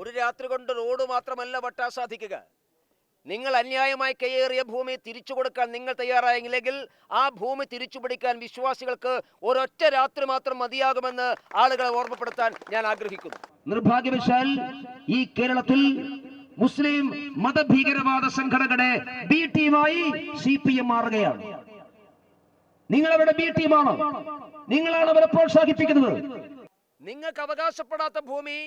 ഒരു രാത്രി കൊണ്ട് റോഡ് മാത്രമല്ല വെട്ടാൻ സാധിക്കുക. നിങ്ങൾ അന്യായമായി കയ്യേറിയ ഭൂമി തിരിച്ചു കൊടുക്കാൻ നിങ്ങൾ തയ്യാറായെങ്കിൽ ആ ഭൂമി തിരിച്ചു പിടിക്കാൻ വിശ്വാസികൾക്ക് ഒരൊറ്റ രാത്രി മാത്രം മതിയാകുമെന്ന് ആളുകളെ ഓർമ്മപ്പെടുത്താൻ ഞാൻ ആഗ്രഹിക്കുന്നു. നിർഭാഗ്യവശാൽ ഈ കേരളത്തിൽ മുസ്ലിം മതഭീകരവാദ സംഘടനയുടെ ബി ടീമായി സി പി എം മാറുകയാണ്. നിങ്ങൾ അവരുടെ ബി ടീമാണ്. നിങ്ങളാണ് അവരെ പ്രോത്സാഹിപ്പിക്കുന്നത്. നിങ്ങൾക്ക് അവകാശപ്പെടാത്ത ഭൂമി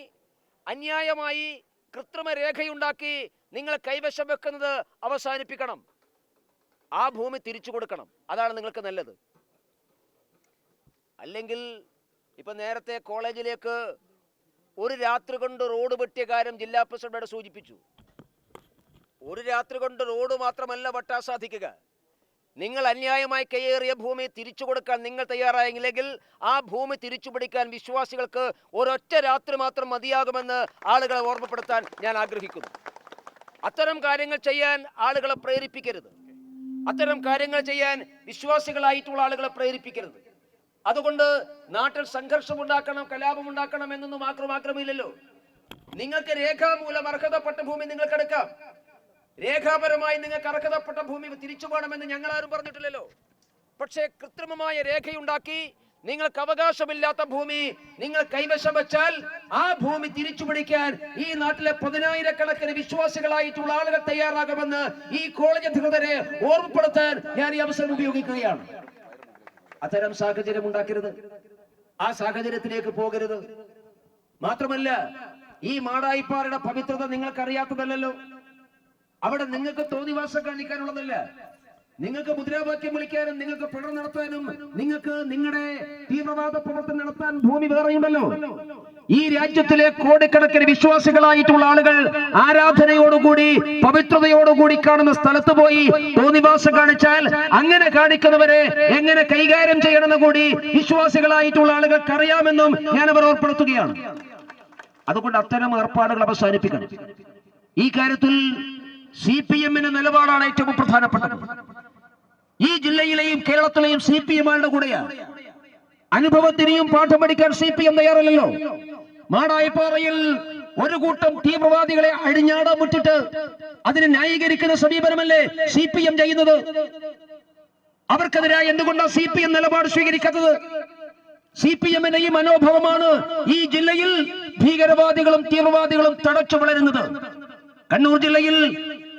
അന്യായമായി കൃത്രിമ രേഖയുണ്ടാക്കി നിങ്ങൾ കൈവശം വെക്കുന്നത് അവസാനിപ്പിക്കണം. ആ ഭൂമി തിരിച്ചു കൊടുക്കണം. അതാണ് നിങ്ങൾക്ക് നല്ലത്. അല്ലെങ്കിൽ ഇപ്പൊ നേരത്തെ കോളേജിലേക്ക് ഒരു രാത്രി കൊണ്ട് റോഡ് വെട്ടിയ കാര്യം ജില്ലാ പ്രസിഡന്റ് സൂചിപ്പിച്ചു. ഒരു രാത്രി കൊണ്ട് റോഡ് മാത്രമല്ല വെട്ടാൻ സാധിക്കുക. നിങ്ങൾ അന്യായമായി കയ്യേറിയ ഭൂമി തിരിച്ചു കൊടുക്കാൻ നിങ്ങൾ തയ്യാറായെങ്കിൽ ആ ഭൂമി തിരിച്ചു പിടിക്കാൻ വിശ്വാസികൾക്ക് ഒരൊറ്റ രാത്രി മാത്രം മതിയാകുമെന്ന് ആളുകളെ ഓർമ്മപ്പെടുത്താൻ ഞാൻ ആഗ്രഹിക്കുന്നു. അത്തരം കാര്യങ്ങൾ ചെയ്യാൻ ആളുകളെ പ്രേരിപ്പിക്കരുത്. അത്തരം കാര്യങ്ങൾ ചെയ്യാൻ വിശ്വാസികളായിട്ടുള്ള ആളുകളെ പ്രേരിപ്പിക്കരുത്. അതുകൊണ്ട് നാട്ടിൽ സംഘർഷം ഉണ്ടാക്കണം കലാപം ഉണ്ടാക്കണം എന്നൊന്നും മാത്രം ആഗ്രഹമില്ലല്ലോ നിങ്ങൾക്ക് രേഖാമൂലം അർഹതപ്പെട്ട ഭൂമി നിങ്ങൾക്ക് എടുക്കാം രേഖാപരമായി നിങ്ങൾക്ക് അർഹതപ്പെട്ട ഭൂമി തിരിച്ചു പോകണമെന്ന് ഞങ്ങൾ ആരും പറഞ്ഞിട്ടില്ലല്ലോ. പക്ഷേ കൃത്രിമമായ രേഖയുണ്ടാക്കി നിങ്ങൾക്ക് അവകാശമില്ലാത്ത ഭൂമി നിങ്ങൾ കൈവശം വെച്ചാൽ ആ ഭൂമി തിരിച്ചു പിടിക്കാൻ ഈ നാട്ടിലെ പതിനായിരക്കണക്കിന് വിശ്വാസികളായിട്ടുള്ള ആളുകൾ തയ്യാറാകുമെന്ന് ഈ കോളേജ് അധികൃതരെ ഓർമ്മപ്പെടുത്താൻ ഞാൻ ഈ അവസരം ഉപയോഗിക്കുകയാണ്. അത്തരം സാഹചര്യം ഉണ്ടാക്കരുത്. ആ സാഹചര്യത്തിലേക്ക് പോകരുത്. മാത്രമല്ല ഈ മാടായിപ്പാറയുടെ പവിത്രത നിങ്ങൾക്കറിയാത്തതല്ലോ അവിടെ നിങ്ങൾക്ക് തോന്നിവാസം കാണിക്കാനുള്ളതല്ല. നിങ്ങൾക്ക് മുദ്രാവാക്യം വിളിക്കാനും നിങ്ങൾക്ക് പഠനം നടത്താനും നിങ്ങൾക്ക് നിങ്ങളുടെ തീവ്രവാദ പ്രവർത്തനം നടത്താൻ ഭൂമി വേറെയുണ്ടല്ലോ. ഈ രാജ്യത്തിലെ കോടിക്കണക്കിന് വിശ്വാസികളായിട്ടുള്ള ആളുകൾ ആരാധനയോടുകൂടി പവിത്രതയോടുകൂടി കാണുന്ന സ്ഥലത്ത് പോയി തോന്നിവാസം കാണിച്ചാൽ അങ്ങനെ കാണിക്കുന്നവരെ എങ്ങനെ കൈകാര്യം ചെയ്യണമെന്ന് കൂടി വിശ്വാസികളായിട്ടുള്ള ആളുകൾക്ക് അറിയാമെന്നും ഞാൻ അവർ ഓർപ്പെടുത്തുകയാണ് അതുകൊണ്ട് അത്തരം ഏർപ്പാടുകൾ അവസാനിപ്പിക്കണം. ഈ കാര്യത്തിൽ സി പി എമ്മിന്റെ നിലപാടാണ് ഏറ്റവും പ്രധാനപ്പെട്ടത്. ഈ ജില്ലയിലെയും കേരളത്തിലെയും സി പി എമ്മുകളുടെ കൂടെയാണ് അനുഭവത്തിനെയും പാഠം പഠിക്കാൻ സി പി എം തയ്യാറല്ലല്ലോ. മാടായിപ്പാറയിൽ ഒരു കൂട്ടം തീവ്രവാദികളെ അഴിഞ്ഞാട മുറ്റിട്ട് അതിനെ ന്യായീകരിക്കുന്ന സമീപനമല്ലേ സി പി എം ചെയ്യുന്നത്? അവർക്കെതിരായി എന്തുകൊണ്ടാണ് സി പി എം നിലപാട് സ്വീകരിക്കാത്തത്? സി പി എമ്മിന്റെ ഈ മനോഭാവമാണ് ഈ ജില്ലയിൽ ഭീകരവാദികളും തീവ്രവാദികളും തടച്ചു വളരുന്നത്. കണ്ണൂർ ജില്ലയിൽ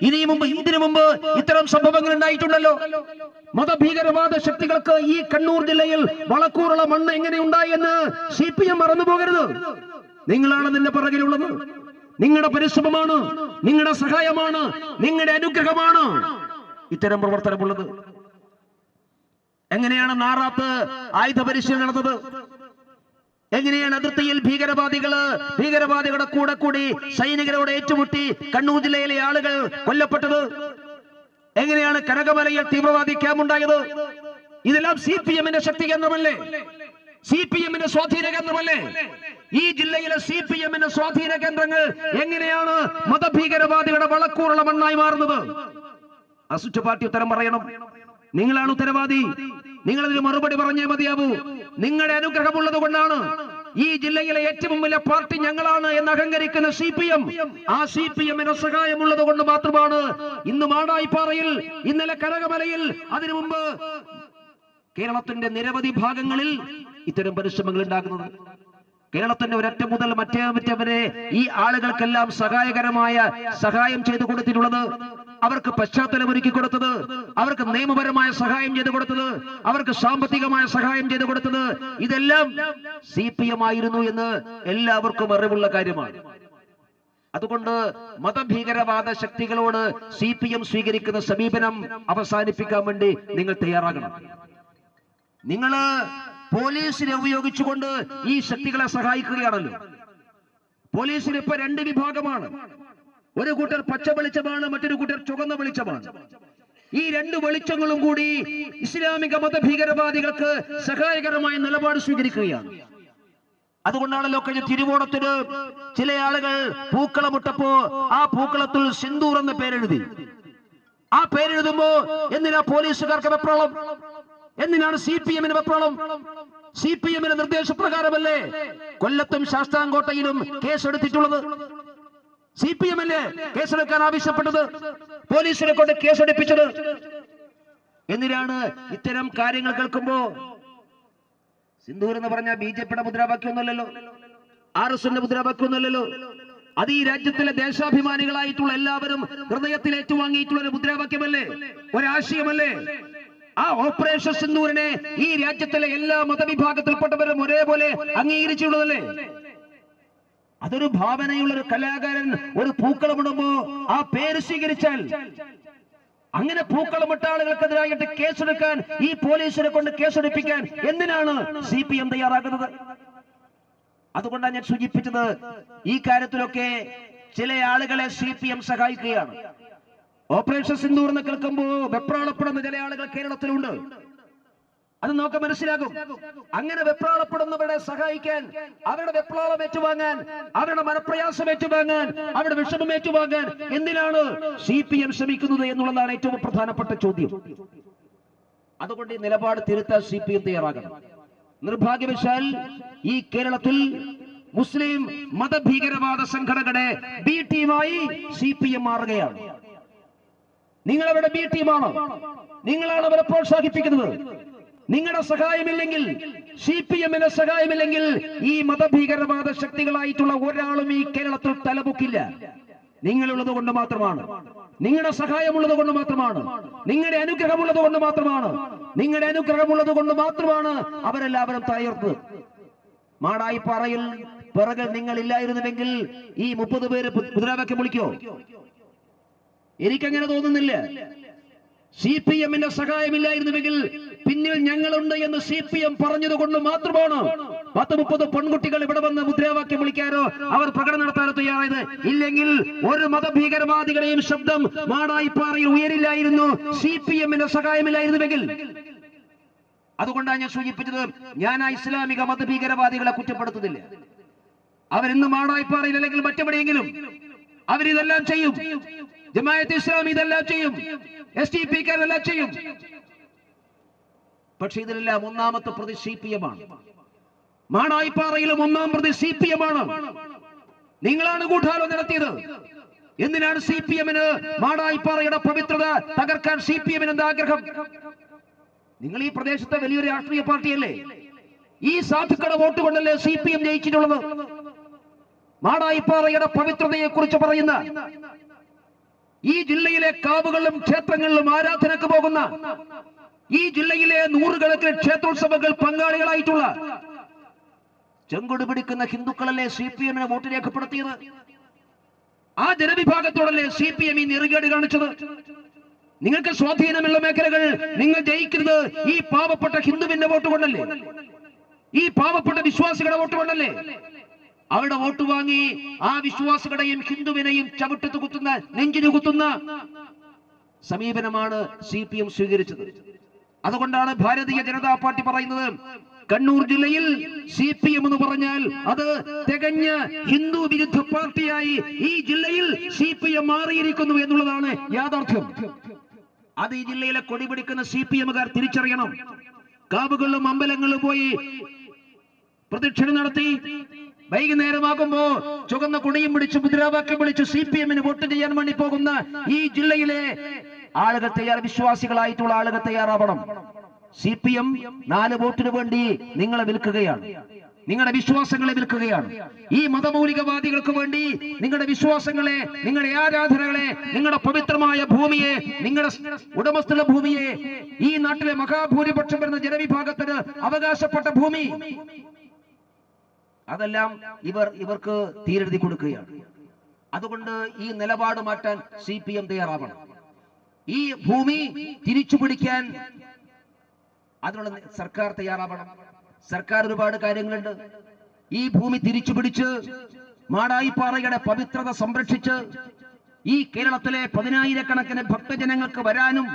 ഇനി മുമ്പ് ഇതിനു മുമ്പ് ഇത്തരം സംഭവങ്ങൾ ഉണ്ടായിട്ടുണ്ടല്ലോ. മതഭീകരവാദ ശക്തികൾക്ക് ഈ കണ്ണൂർ ജില്ലയിൽ വളക്കൂറുള്ള മണ്ണ് എങ്ങനെ ഉണ്ടായി എന്ന് സി പി എം മറന്നു പോകരുത്. നിങ്ങളാണ് നിന്റെ പിറകിലുള്ളത്. നിങ്ങളുടെ പരിശ്രമമാണ് നിങ്ങളുടെ സഹായമാണ് നിങ്ങളുടെ അനുഗ്രഹമാണ് ഇത്തരം പ്രവർത്തനമുള്ളത്. എങ്ങനെയാണ് നാറാത്ത് ആയുധ പരിശീലനം നടന്നത് എങ്ങനെയാണ് അതിർത്തിയിൽ ഭീകരവാദികൾ ഭീകരവാദികളുടെ കൂടെ കൂടി സൈനികരോട് ഏറ്റുമുട്ടി കണ്ണൂർ ജില്ലയിലെ ആളുകൾ കൊല്ലപ്പെട്ടത്? എങ്ങനെയാണ് കനകമലയിൽ തീവ്രവാദി ക്യാമ്പ് ഉണ്ടായത്? ഇതെല്ലാം സി പി എമ്മിന്റെ ശക്തി കേന്ദ്രമല്ലേ? സി പി എമ്മിന്റെ സ്വാധീന കേന്ദ്രമല്ലേ? ഈ ജില്ലയിലെ സി പി എമ്മിന്റെ സ്വാധീന കേന്ദ്രങ്ങൾ എങ്ങനെയാണ് മതഭീകരവാദികളുടെ വളക്കൂറുള്ള മണ്ണായി മാറുന്നത്? അസുറ്റ പാർട്ടി ഉത്തരം പറയണം. നിങ്ങളാണ് ഉത്തരവാദി. നിങ്ങൾ അതിന് മറുപടി പറഞ്ഞേ മതിയാവൂ. നിങ്ങളുടെ അനുഗ്രഹമുള്ളത് കൊണ്ടാണ് ഈ ജില്ലയിലെ ഏറ്റവും വലിയ പാർട്ടി ഞങ്ങളാണ് എന്ന് അഹങ്കരിക്കുന്ന സി പി എം ആ സി പി എമ്മിന് സഹായമുള്ളത് കൊണ്ട് മാത്രമാണ് ഇന്ന് മാടായിപ്പാറയിൽ ഇന്നലെ കനകമലയിൽ അതിനു മുമ്പ് കേരളത്തിന്റെ നിരവധി ഭാഗങ്ങളിൽ ഇത്തരം പരിശ്രമങ്ങൾ ഉണ്ടാകുന്നത്. കേരളത്തിന്റെ ഒരറ്റം മുതൽ മറ്റേ അറ്റം വരെ ഈ ആളുകൾക്കെല്ലാം സഹായകരമായ സഹായം ചെയ്തു കൊടുത്തിട്ടുള്ളത് അവർക്ക് പശ്ചാത്തലം ഒരുക്കി കൊടുത്തത് അവർക്ക് നിയമപരമായ സഹായം ചെയ്തു കൊടുത്തത് അവർക്ക് സാമ്പത്തികമായ സഹായം ചെയ്തു കൊടുത്തത് ഇതെല്ലാം സി പി എം ആയിരുന്നു എന്ന് എല്ലാവർക്കും അറിവുള്ള കാര്യമാണ്. അതുകൊണ്ട് മതഭീകരവാദ ശക്തികളോട് സി പി എം സ്വീകരിക്കുന്ന സമീപനം അവസാനിപ്പിക്കാൻ വേണ്ടി നിങ്ങൾ തയ്യാറാകണം. നിങ്ങൾ പോലീസിനെ ഉപയോഗിച്ചുകൊണ്ട് ഈ ശക്തികളെ സഹായിക്കുകയാണല്ലോ. പോലീസിന് ഇപ്പൊ രണ്ട് വിഭാഗമാണ്. ഒരു കൂട്ടർ പച്ച വെളിച്ചമാണ് മറ്റൊരു കൂട്ടർ ചുവന്ന വെളിച്ചമാണ്. ഈ രണ്ട് വെളിച്ചങ്ങളും കൂടി ഇസ്ലാമിക മതഭീകരവാദികൾക്ക് സഹായകരമായ നിലപാട് സ്വീകരിക്കുകയാണ്. അതുകൊണ്ടാണല്ലോ കഴിഞ്ഞ തിരുവോണത്തിന് ചില ആളുകൾ പൂക്കളമിട്ടപ്പോ ആ പൂക്കളത്തിൽ സിന്ദൂർ എന്ന പേരെഴുതി. ആ പേരെഴുതുമ്പോ എന്തിനാ പോലീസുകാർക്ക് വെപ്രോളം? എന്തിനാണ് സി പി എമ്മിന് വെപ്രോളം? സി പി എമ്മിന്റെ നിർദ്ദേശപ്രകാരമല്ലേ കൊല്ലത്തും ശാസ്താംകോട്ടയിലും കേസെടുത്തിട്ടുള്ളത്? സി പി എം അല്ലേ കേസെടുക്കാൻ ആവശ്യപ്പെട്ടത് പോലീസിനെ കൊണ്ട് കേസെടുപ്പിച്ചത്. എന്തിനാണ് ഇത്തരം കാര്യങ്ങൾ കേൾക്കുമ്പോ സിന്ധൂർ എന്ന് പറഞ്ഞ ബി ജെ പിയുടെ മുദ്രാവാക്യമൊന്നുമല്ലല്ലോ. ആർ എസ് എന്റെ മുദ്രാവാക്യമൊന്നുമല്ലല്ലോ. അത് ഈ രാജ്യത്തിലെ ദേശാഭിമാനികളായിട്ടുള്ള എല്ലാവരും ഹൃദയത്തിൽ ഏറ്റുവാങ്ങിയിട്ടുള്ള ഒരു മുദ്രാവാക്യമല്ലേ? ഒരാശയമല്ലേ? ആ ഓപ്പറേഷൻ സിന്ധൂരിനെ ഈ രാജ്യത്തിലെ എല്ലാ മതവിഭാഗത്തിൽപ്പെട്ടവരും ഒരേപോലെ അംഗീകരിച്ചിട്ടുള്ളതല്ലേ? അതൊരു ഭാവനയുള്ള ഒരു കലാകാരൻ ഒരു പൂക്കളമിടുമ്പോ ആ പേര് സ്വീകരിച്ചാൽ അങ്ങനെ പൂക്കളമിട്ട ആളുകൾക്കെതിരായിട്ട് കേസെടുക്കാൻ ഈ പോലീസിനെ കൊണ്ട് കേസെടുപ്പിക്കാൻ എന്തിനാണ് സി പി എം തയ്യാറാകുന്നത് അതുകൊണ്ടാണ് ഞാൻ സൂചിപ്പിച്ചത് ഈ കാര്യത്തിലൊക്കെ ചില ആളുകളെ സി പി എം സഹായിക്കുകയാണ്. ഓപ്പറേഷൻ സിന്ദൂർ എന്ന് കേൾക്കുമ്പോൾ വെപ്രാളപ്പെടുന്ന ചില ആളുകൾ കേരളത്തിലുണ്ട്. അത് നോക്ക മനസ്സിലാകും. അങ്ങനെ വെപ്രാളപ്പെടുന്നവരെ സഹായിക്കാൻ അവരുടെ വെപ്രാളം ഏറ്റുവാങ്ങാൻ അവരുടെ മനപ്രയാസം ഏറ്റുവാങ്ങാൻ അവരുടെ വിഷമം ഏറ്റുവാങ്ങാൻ എന്തിനാണ് സി പി എം ശ്രമിക്കുന്നത് എന്നുള്ളതാണ് ഏറ്റവും പ്രധാനപ്പെട്ട ചോദ്യം. അതുകൊണ്ട് ഈ നിലപാട് തിരുത്താൻ സി പി എം തയ്യാറാകണം. നിർഭാഗ്യവശാൽ ഈ കേരളത്തിൽ മുസ്ലിം മതഭീകരവാദ സംഘടനകളെ ബി ടീമായി സി പി എം മാറുകയാണ്. നിങ്ങൾ അവരുടെ ബി ടീമാണ് നിങ്ങളാണ് അവരെ പ്രോത്സാഹിപ്പിക്കുന്നത്. നിങ്ങളുടെ സഹായമില്ലെങ്കിൽ സി പി എമ്മിന്റെ സഹായമില്ലെങ്കിൽ ഈ മതഭീകരവാദ ശക്തികളായിട്ടുള്ള ഒരാളും ഈ കേരളത്തിൽ തലപൊക്കില്ല. നിങ്ങളുള്ളത് കൊണ്ട് മാത്രമാണ്. നിങ്ങളുടെ സഹായമുള്ളത് കൊണ്ട് മാത്രമാണ്. നിങ്ങളുടെ അനുഗ്രഹമുള്ളത് കൊണ്ട് മാത്രമാണ്. നിങ്ങളുടെ അനുഗ്രഹമുള്ളത് കൊണ്ട് മാത്രമാണ് അവരെല്ലാവരും തയർത്ത് മാടായി പാറയിൽ പിറകിൽ നിങ്ങൾ ഇല്ലായിരുന്നുവെങ്കിൽ ഈ മുപ്പത് പേര് മുദ്രാവാക്യം വിളിക്കോ? എനിക്കങ്ങനെ തോന്നുന്നില്ല. സി പി എമ്മിന്റെ സഹായമില്ലായിരുന്നുവെങ്കിൽ പിന്നിൽ ഞങ്ങളുണ്ട് എന്ന് സി പി എം പറഞ്ഞത് കൊണ്ട് മാത്രമാണ് പത്ത് മുപ്പത് പെൺകുട്ടികൾ ഇവിടെ വന്ന് മുദ്രാവാക്യം വിളിക്കാനോ അവർ പ്രകടനം നടത്താനോ തയ്യാറായത്. ഇല്ലെങ്കിൽ ഒരു മതഭീകരവാദികളെയും ശബ്ദം മാടായിപ്പാറയിൽ ഉയരില്ലായിരുന്നു. സി പി എമ്മിന്റെ സഹായമില്ലായിരുന്നുവെങ്കിൽ. അതുകൊണ്ടാണ് ഞാൻ സൂചിപ്പിച്ചത് ഞാൻ ആ ഇസ്ലാമിക മതഭീകരവാദികളെ കുറ്റപ്പെടുത്തുന്നില്ല. അവരിന്ന് മാടായിപ്പാറയിൽ അല്ലെങ്കിൽ മറ്റെവിടെയെങ്കിലും അവരിതെല്ലാം ചെയ്യും. ജമായത്ത് ഇസ്ലാം ഇതെല്ലാം ചെയ്യും. എസ് ടി പി കാരെല്ലാം ചെയ്യും. പക്ഷെ ഇതിലെല്ലാം ഒന്നാമത്തെ പ്രതി സി പി എം ആണ്. മാടായിപ്പാറയിലും ഒന്നാം പ്രതി സി പി എം ആണ്. നിങ്ങളാണ് കൂട്ടാലോ നടത്തിയത്. എന്തിനാണ് സി പി എമ്മിന് മാടായിപ്പാറയുടെ പവിത്രത തകർക്കാൻ സി പി എമ്മിന് എന്താ ആഗ്രഹം? നിങ്ങൾ ഈ പ്രദേശത്തെ വലിയൊരു രാഷ്ട്രീയ പാർട്ടിയല്ലേ? ഈ സാധുക്കളുടെ വോട്ട് കൊണ്ടല്ലേ സി പി എം ജയിച്ചിട്ടുള്ളത്? മാടായിപ്പാറയുടെ പവിത്രതയെ കുറിച്ച് പറയുന്ന ഈ ജില്ലയിലെ കാവുകളിലും ക്ഷേത്രങ്ങളിലും ആരാധനക്ക് പോകുന്ന ഈ ജില്ലയിലെ നൂറുകണക്കിന് ക്ഷേത്രോത്സവങ്ങൾ പങ്കാളികളായിട്ടുള്ള ചെങ്കൊടി പിടിക്കുന്ന ഹിന്ദുക്കളല്ലേ സി പി എമ്മിനെ വോട്ട് രേഖപ്പെടുത്തിയത്? ആ ജനവിഭാഗത്തോടല്ലേ സി പി എം ഈ നെറുകേട് കാണിച്ചത്? നിങ്ങൾക്ക് സ്വാധീനമുള്ള മേഖലകൾ നിങ്ങൾ ജയിക്കുന്നത് ഈ പാവപ്പെട്ട ഹിന്ദുവിന്റെ വോട്ട് കൊണ്ടല്ലേ? ഈ പാവപ്പെട്ട വിശ്വാസികളുടെ വോട്ട് കൊണ്ടല്ലേ? അവരുടെ വോട്ട് വാങ്ങി ആ വിശ്വാസികളെയും ഹിന്ദുവിനെയും ചവിട്ടത്ത് കുത്തുന്ന നെഞ്ചിന് കുത്തുന്ന സമീപനമാണ് സി പി എം സ്വീകരിച്ചത്. അതുകൊണ്ടാണ് ഭാരതീയ ജനതാ പാർട്ടി പറയുന്നത്. കണ്ണൂർ ജില്ലയിൽ സി പി എം എന്ന് പറഞ്ഞാൽ അത് തികഞ്ഞ ഹിന്ദു വിരുദ്ധ പാർട്ടിയായി ഈ ജില്ലയിൽ സി പി എം മാറിയിരിക്കുന്നു എന്നുള്ളതാണ് യാഥാർത്ഥ്യം. അത് ഈ ജില്ലയിലെ കൊടിപിടിക്കുന്ന സി പി എമ്മുകാർ തിരിച്ചറിയണം. കാവുകളിലും അമ്പലങ്ങളിലും പോയി പ്രദക്ഷിണം നടത്തി. വൈകുന്നേരമാകുമ്പോ ചുവന്ന കുണിയും പിടിച്ചു മുദ്രാവാക്യം വിളിച്ചു സി പി എമ്മിന് വോട്ട് ചെയ്യാൻ വേണ്ടി പോകുന്ന ഈ ജില്ലയിലെ ആളുകൾ തയ്യാർ വിശ്വാസികളായിട്ടുള്ള ആളുകൾ തയ്യാറാവണം. സി പി എം നാല് വോട്ടിന് വേണ്ടി നിങ്ങളെ വിൽക്കുകയാണ്. നിങ്ങളുടെ വിശ്വാസങ്ങളെ വിൽക്കുകയാണ്. ഈ മതമൗലികവാദികൾക്ക് വേണ്ടി നിങ്ങളുടെ വിശ്വാസങ്ങളെ നിങ്ങളുടെ ആരാധനകളെ നിങ്ങളുടെ പവിത്രമായ ഭൂമിയെ നിങ്ങളുടെ ഉടമസ്ഥല ഭൂമിയെ ഈ നാട്ടിലെ മഹാഭൂരിപക്ഷം വരുന്ന ജനവിഭാഗത്തിന് അവകാശപ്പെട്ട ഭൂമി. അതെല്ലാം ഇവർ ഇവർക്ക് തീരെഴുതി കൊടുക്കുകയാണ്. അതുകൊണ്ട് ഈ നിലപാട് മാറ്റാൻ സി പി എം തയ്യാറാവണം. ഈ ഭൂമി തിരിച്ചു പിടിക്കാൻ അതിനുള്ള സർക്കാർ തയ്യാറാവണം. സർക്കാർ ഒരുപാട് കാര്യങ്ങളുണ്ട്. ഈ ഭൂമി തിരിച്ചു പിടിച്ച് മാടായിപ്പാറയുടെ പവിത്രത സംരക്ഷിച്ച് ഈ കേരളത്തിലെ പതിനായിരക്കണക്കിന് ഭക്തജനങ്ങൾക്ക് വരാനും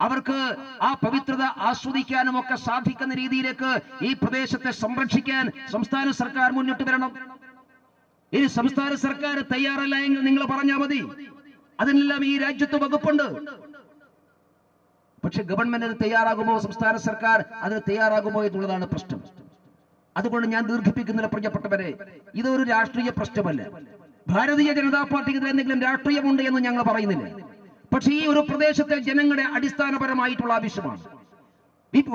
അവർക്ക് ആ പവിത്രത ആസ്വദിക്കാനും ഒക്കെ സാധിക്കുന്ന രീതിയിലേക്ക് ഈ പ്രദേശത്തെ സംരക്ഷിക്കാൻ സംസ്ഥാന സർക്കാർ മുന്നിട്ട് വരണം. ഇനി സംസ്ഥാന സർക്കാർ തയ്യാറല്ല എങ്കിൽ നിങ്ങൾ പറഞ്ഞാൽ മതി. അതിനെല്ലാം ഈ രാജ്യത്ത് വകുപ്പുണ്ട്. പക്ഷെ ഗവൺമെന്റ് അത് തയ്യാറാകുമോ? സംസ്ഥാന സർക്കാർ അതിന് തയ്യാറാകുമോ എന്നുള്ളതാണ് പ്രശ്നം. അതുകൊണ്ട് ഞാൻ ദീർഘിപ്പിക്കുന്നില്ല പ്രിയപ്പെട്ടവരെ. ഇതൊരു രാഷ്ട്രീയ പ്രശ്നമല്ല. ഭാരതീയ ജനതാ പാർട്ടിക്ക് എന്തെങ്കിലും രാഷ്ട്രീയമുണ്ട് എന്ന് ഞങ്ങൾ പറയുന്നില്ല. പക്ഷേ ഈ ഒരു പ്രദേശത്തെ ജനങ്ങളുടെ അടിസ്ഥാനപരമായിട്ടുള്ള ആവശ്യമാണ്.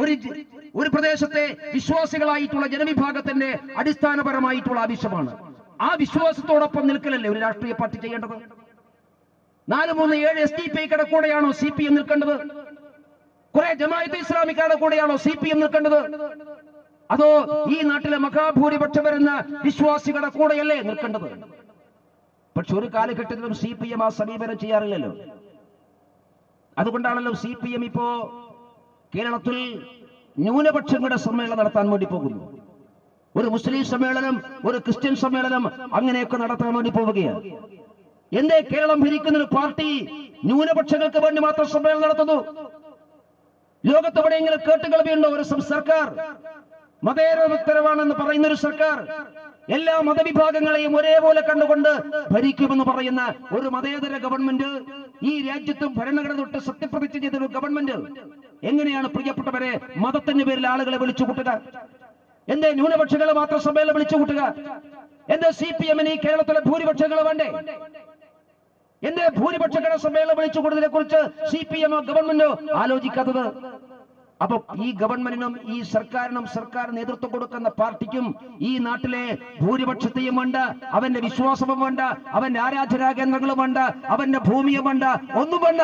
ഒരു ഒരു പ്രദേശത്തെ വിശ്വാസികളായിട്ടുള്ള ജനവിഭാഗത്തിന്റെ അടിസ്ഥാനപരമായിട്ടുള്ള ആവശ്യമാണ്. ആ വിശ്വാസത്തോടൊപ്പം നിൽക്കലല്ലേ ഒരു രാഷ്ട്രീയ പാർട്ടി ചെയ്യേണ്ടത്? നാല് മൂന്ന് ഏഴ് എസ് ഡി പി ഐയുടെ കൂടെയാണോ സി പി എം നിൽക്കേണ്ടത്? കുറെ ജമാഅത്ത് ഇസ്ലാമിക്കാരുടെ കൂടെയാണോ സി പി എം നിൽക്കേണ്ടത്? അതോ ഈ നാട്ടിലെ മഹാഭൂരിപക്ഷം വരുന്ന വിശ്വാസികളുടെ കൂടെയല്ലേ നിൽക്കേണ്ടത്? പക്ഷെ ഒരു കാലഘട്ടത്തിലും സി പി എം ആ സമീപനം ചെയ്യാറില്ലല്ലോ. അതുകൊണ്ടാണല്ലോ സി പി എം ഇപ്പോ കേരളത്തിൽ ന്യൂനപക്ഷങ്ങളുടെ സമ്മേളനം നടത്താൻ വേണ്ടി പോകുന്നു. ഒരു മുസ്ലിം സമ്മേളനം ഒരു ക്രിസ്ത്യൻ സമ്മേളനം അങ്ങനെയൊക്കെ നടത്താൻ വേണ്ടി പോവുകയാണ്. എന്തേ കേരളം ഭരിക്കുന്ന ഒരു പാർട്ടി ന്യൂനപക്ഷങ്ങൾക്ക് വേണ്ടി മാത്രം സമ്മേളനം നടത്തുന്നു? ലോകത്തെവിടെയെങ്കിലും കേട്ടുകളവിയുണ്ടോ ഒരു സർക്കാർ? ഉത്തരവാണെന്ന് പറയുന്ന ഒരു സർക്കാർ? എല്ലാ മതവിഭാഗങ്ങളെയും ഒരേപോലെ കണ്ടുകൊണ്ട് ഭരിക്കുമെന്ന് പറയുന്ന ഒരു മതേതര ഗവൺമെന്റ് ഈ രാജ്യത്തും ഭരണഘടന തൊട്ട് സത്യപ്രതിജ്ഞ ചെയ്ത ഒരു ഗവൺമെന്റ്. എങ്ങനെയാണ് പ്രിയപ്പെട്ടവരെ മതത്തിന്റെ പേരിൽ ആളുകളെ വിളിച്ചു കൂട്ടുക? എന്തേ ന്യൂനപക്ഷങ്ങളെ മാത്രം സഭയിൽ വിളിച്ചു കൂട്ടുക. എന്തേ സി പി എമ്മിന് ഈ കേരളത്തിലെ ഭൂരിപക്ഷങ്ങൾ വേണ്ടേ? എന്റെ ഭൂരിപക്ഷ സമ്മേളനം വിളിച്ചു കൊടുത്തതിനെ കുറിച്ച് സി പി എമ്മോ ഗവൺമെന്റോ ആലോചിക്കാത്തത്? അപ്പൊ ഈ ഗവൺമെന്റിനും ഈ സർക്കാരിനും സർക്കാർ നേതൃത്വം കൊടുക്കുന്ന പാർട്ടിക്കും ഈ നാട്ടിലെ ഭൂരിപക്ഷത്തെയും വേണ്ട അവന്റെ വിശ്വാസവും വേണ്ട അവന്റെ ആരാധനാ കേന്ദ്രങ്ങളും വേണ്ട അവന്റെ ഭൂമിയും വേണ്ട ഒന്നും വേണ്ട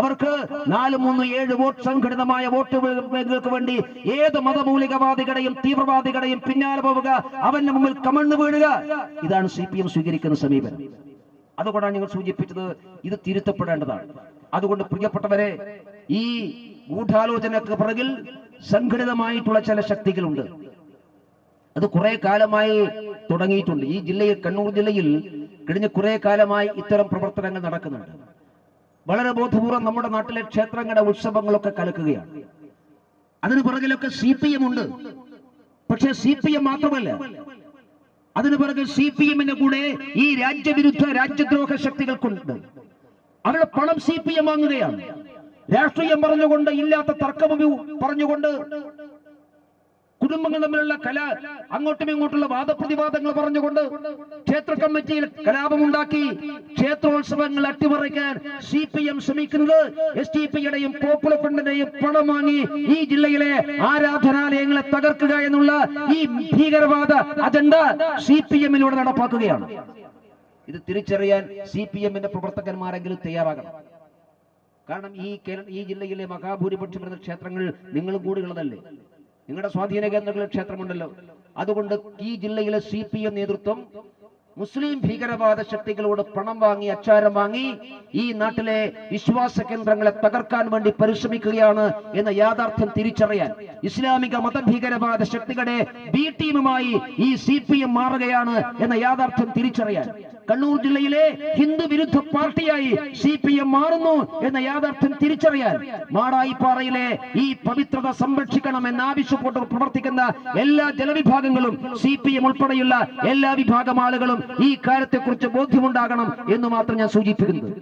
അവർക്ക് നാല് മൂന്ന് ഏഴ് വോട്ട് സംഘടിതമായ വോട്ട് ബാങ്കുകൾക്ക് വേണ്ടി ഏത് മതമൂലികവാദികളെയും തീവ്രവാദികളെയും പിന്നാലെ പോവുക അവന്റെ മുമ്പിൽ കമണ്ണ് വീഴുക. ഇതാണ് സി പി എം സ്വീകരിക്കുന്ന സമീപനം. അതുകൊണ്ടാണ് ഞങ്ങൾ സൂചിപ്പിച്ചത് ഇത് തിരുത്തപ്പെടേണ്ടതാണ്. അതുകൊണ്ട് പ്രിയപ്പെട്ടവരെ ഈ ഗൂഢാലോചനക്ക് പിറകിൽ സംഘടിതമായിട്ടുള്ള ചില ശക്തികളുണ്ട്. അത് കുറെ കാലമായി തുടങ്ങിയിട്ടുണ്ട്. ഈ ജില്ലയിൽ കണ്ണൂർ ജില്ലയിൽ കഴിഞ്ഞ കുറെ കാലമായി ഇത്തരം പ്രവർത്തനങ്ങൾ നടക്കുന്നുണ്ട്. വളരെ ബോധപൂർവം നമ്മുടെ നാട്ടിലെ ക്ഷേത്രങ്ങളുടെ ഉത്സവങ്ങളൊക്കെ കലക്കുകയാണ്. അതിന് പിറകിലൊക്കെ സി പി എം ഉണ്ട്. പക്ഷെ സി പി എം മാത്രമല്ല അതിന് പിറകെ സി പി എമ്മിന്റെ കൂടെ ഈ രാജ്യവിരുദ്ധ രാജ്യദ്രോഹ ശക്തികൾക്കുണ്ട്. അവരുടെ പണം സി പി എം വാങ്ങുകയാണ്. രാഷ്ട്രീയം പറഞ്ഞുകൊണ്ട് ഇല്ലാത്ത തർക്കം പറഞ്ഞുകൊണ്ട് കുടുംബങ്ങൾ തമ്മിലുള്ള കല അങ്ങോട്ടും ഇങ്ങോട്ടുള്ള വാദപ്രതിവാദങ്ങൾ പറഞ്ഞുകൊണ്ട് ക്ഷേത്ര കമ്മിറ്റിയിൽ കലാപമുണ്ടാക്കി ക്ഷേത്രോത്സവങ്ങൾ അട്ടിമറിക്കാൻ സി പി എം ശ്രമിക്കുന്നത്. എസ് ടി പിയുടെയും പോപ്പുലർ ഫ്രണ്ടിന്റെയും പണം വാങ്ങി ഈ ജില്ലയിലെ ആരാധനാലയങ്ങളെ തകർക്കുക എന്നുള്ള ഈ ഭീകരവാദ അജണ്ട സി പി എമ്മിലൂടെ നടപ്പാക്കുകയാണ്. ഇത് തിരിച്ചറിയാൻ സി പി എമ്മിന്റെ പ്രവർത്തകന്മാരെങ്കിലും തയ്യാറാകണം. കാരണം ഈ കേരള ഈ ജില്ലയിലെ മഹാഭൂരിപക്ഷം വരുന്ന ക്ഷേത്രങ്ങൾ നിങ്ങളും കൂടി ഉള്ളതല്ലേ നിങ്ങളുടെ സ്വാധീന കേന്ദ്രങ്ങളിൽ ക്ഷേത്രമുണ്ടല്ലോ. അതുകൊണ്ട് ഈ ജില്ലയിലെ സി പി എം നേതൃത്വം മുസ്ലിം ഭീകരവാദ ശക്തികളോട് പണം വാങ്ങി അച്ചാരം വാങ്ങി ഈ നാട്ടിലെ വിശ്വാസ കേന്ദ്രങ്ങളെ തകർക്കാൻ വേണ്ടി പരിശ്രമിക്കുകയാണ് എന്ന യാഥാർത്ഥ്യം തിരിച്ചറിയാൻ ഇസ്ലാമിക മതഭീകരവാദ ശക്തികളുടെ ബി ടീമുമായി ഈ സി മാറുകയാണ് എന്ന യാഥാർത്ഥ്യം തിരിച്ചറിയാൻ കണ്ണൂർ ജില്ലയിലെ ഹിന്ദു വിരുദ്ധ പാർട്ടിയായി സി പി എം മാറുന്നു എന്ന യാഥാർത്ഥ്യം തിരിച്ചറിയാൻ മാടായിപ്പാറയിലെ ഈ പവിത്രത സംരക്ഷിക്കണം എന്നാവശ്യപ്പെട്ട് പ്രവർത്തിക്കുന്ന എല്ലാ ജനവിഭാഗങ്ങളും സി പി എം ഉൾപ്പെടെയുള്ള എല്ലാ വിഭാഗം ആളുകളും ഈ കാര്യത്തെക്കുറിച്ച് ബോധ്യമുണ്ടാകണം എന്ന് മാത്രം ഞാൻ സൂചിപ്പിക്കുന്നത്